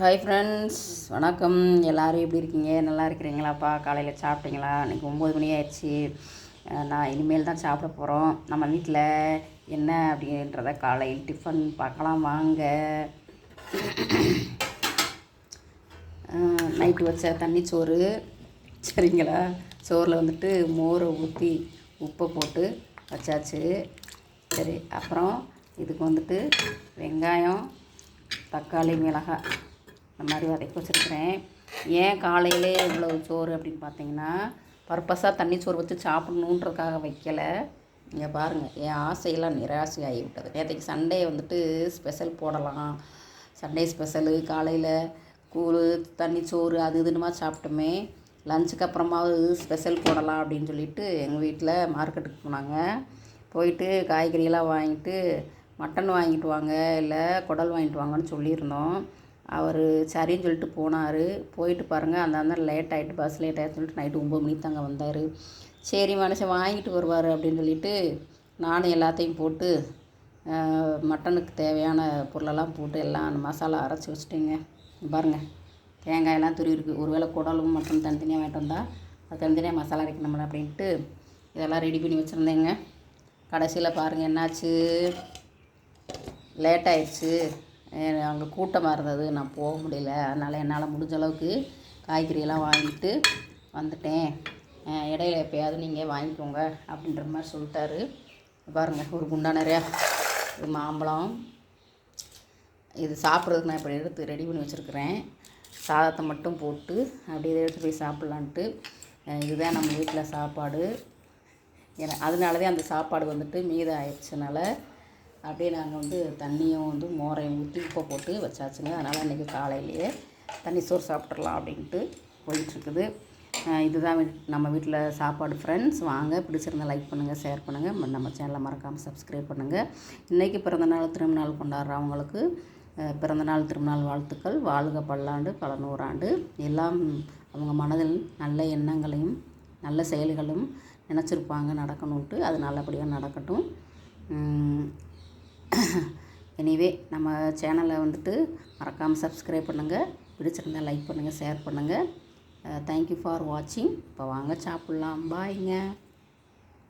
Hi friends வணக்கம். எல்லோரும் எப்படி இருக்கீங்க? நல்லா இருக்கிறீங்களாப்பா? காலையில் சாப்பிட்டீங்களா? இன்றைக்கி ஒம்பது மணி ஆயிடுச்சு. நான் இனிமேல் தான் சாப்பிட போகிறோம் நம்ம வீட்டில் என்ன அப்படின்றத காலையில் டிஃபன் பார்க்கலாம் வாங்க. நைட்டு வச்ச தண்ணி சோறு. சரிங்களா? சோறில் வந்துட்டு மோரை ஊற்றி உப்பை போட்டு வச்சாச்சு. சரி அப்புறம் இதுக்கு வந்துட்டு வெங்காயம் தக்காளி மிளகாய் இந்த மாதிரி வதக்கி வச்சுருக்கிறேன் ஏன் காலையிலே இவ்வளோ சோறு அப்படின்னு பார்த்தீங்கன்னா பர்பஸாக தண்ணி சோறு வச்சு சாப்பிட்ணுன்றதுக்காக வைக்கலை. இங்கே பாருங்கள் என் ஆசையெல்லாம் நிராசை ஆகிவிட்டது நேற்றைக்கு சண்டே வந்துட்டு ஸ்பெஷல் போடலாம். சண்டே ஸ்பெஷலு காலையில் கூழ் தண்ணி சோறு அது இதுனுமா சாப்பிட்டோமே. லஞ்சுக்கு அப்புறமாவது ஸ்பெஷல் போடலாம் அப்படின்னு சொல்லிட்டு எங்கள் வீட்டில் மார்க்கெட்டுக்கு போனாங்க. போயிட்டு காய்கறியெல்லாம் வாங்கிட்டு மட்டன் வாங்கிட்டு வாங்க இல்லை குடல் வாங்கிட்டு வாங்கன்னு சொல்லியிருந்தோம். அவர் சரின்னு சொல்லிட்டு போனார். போயிட்டு பாருங்கள் அந்த அந்த லேட் ஆகிட்டு பஸ் லேட் ஆகிட்டு சொல்லிட்டு நைட்டு ஒம்பது மணிக்கு தாங்க வந்தார். சரி மனுஷன் வாங்கிட்டு வருவார் அப்படின்னு சொல்லிட்டு நானும் எல்லாத்தையும் போட்டு மட்டனுக்கு தேவையான பொருளெல்லாம் போட்டு எல்லாம் அந்த மசாலா அரைச்சி வச்சுட்டேங்க. பாருங்கள் தேங்காயெல்லாம் துருவி இருக்குது ஒருவேளை குடலும் மட்டன் தனித்தனியாக வாங்கிட்டு வந்தால் அது தனித்தனியாக மசாலா அரைக்கணும்ல அப்படின்ட்டு இதெல்லாம் ரெடி பண்ணி வச்சுருந்தேங்க. கடைசியில் பாருங்கள் என்னாச்சு? லேட் ஆயிடுச்சு. அங்கே கூட்டமாக இருந்தது. நான் போக முடியல. அதனால் என்னால் முடிஞ்ச அளவுக்கு காய்கறியெல்லாம் வாங்கிட்டு வந்துட்டேன். இடையில எப்பயாவது நீங்கள் வாங்கிக்கோங்க அப்படின்ற மாதிரி சொல்லிட்டாரு. பாருங்கள் ஒரு குண்டா நிறையா. இது மாம்பழம். இது சாப்பிட்றதுக்கு நான் இப்போ எடுத்து ரெடி பண்ணி வச்சுருக்கிறேன். சாதத்தை மட்டும் போட்டு அப்படியே எடுத்து போய் சாப்பிட்லான்ட்டு. இதுதான் நம்ம வீட்டில் சாப்பாடு. ஏன்னா தான் அந்த சாப்பாடு வந்துட்டு மீதம் ஆயிடுச்சுனால அப்படியே நாங்கள் வந்து தண்ணியும் வந்து மோரையும் ஊற்றி உப்பை போட்டு வச்சாச்சுங்க. அதனால் இன்றைக்கி காலையிலேயே தண்ணி சோறு சாப்பிட்றலாம் அப்படின்ட்டு போயிட்டுருக்குது. இதுதான் நம்ம வீட்டில் சாப்பாடு ஃப்ரெண்ட்ஸ் வாங்க பிடிச்சிருந்தால் லைக் பண்ணுங்கள் ஷேர் பண்ணுங்கள் நம்ம சேனலை மறக்காமல் சப்ஸ்கிரைப் பண்ணுங்கள் இன்றைக்கி பிறந்தநாள் திருநாள் கொண்டாடுறவங்களுக்கு பிறந்தநாள் திருநாள் வாழ்த்துக்கள். வாழ்க பல்லாண்டு பல நூறாண்டு. எல்லாம் அவங்க மனதில் நல்ல எண்ணங்களையும் நல்ல செயல்களும் நினச்சிருப்பாங்க நடக்கணுன்ட்டு அது நல்லபடியாக நடக்கட்டும். எனிவே நம்ம சேனலை வந்துட்டு மறக்காமல் சப்ஸ்கிரைப் பண்ணுங்கள் பிடிச்சிருந்தா லைக் பண்ணுங்கள் ஷேர் பண்ணுங்கள் தேங்க்யூ uh, ஃபார் வாட்சிங் இப்போ வாங்க சாப்பிட்லாம். பாய்ங்க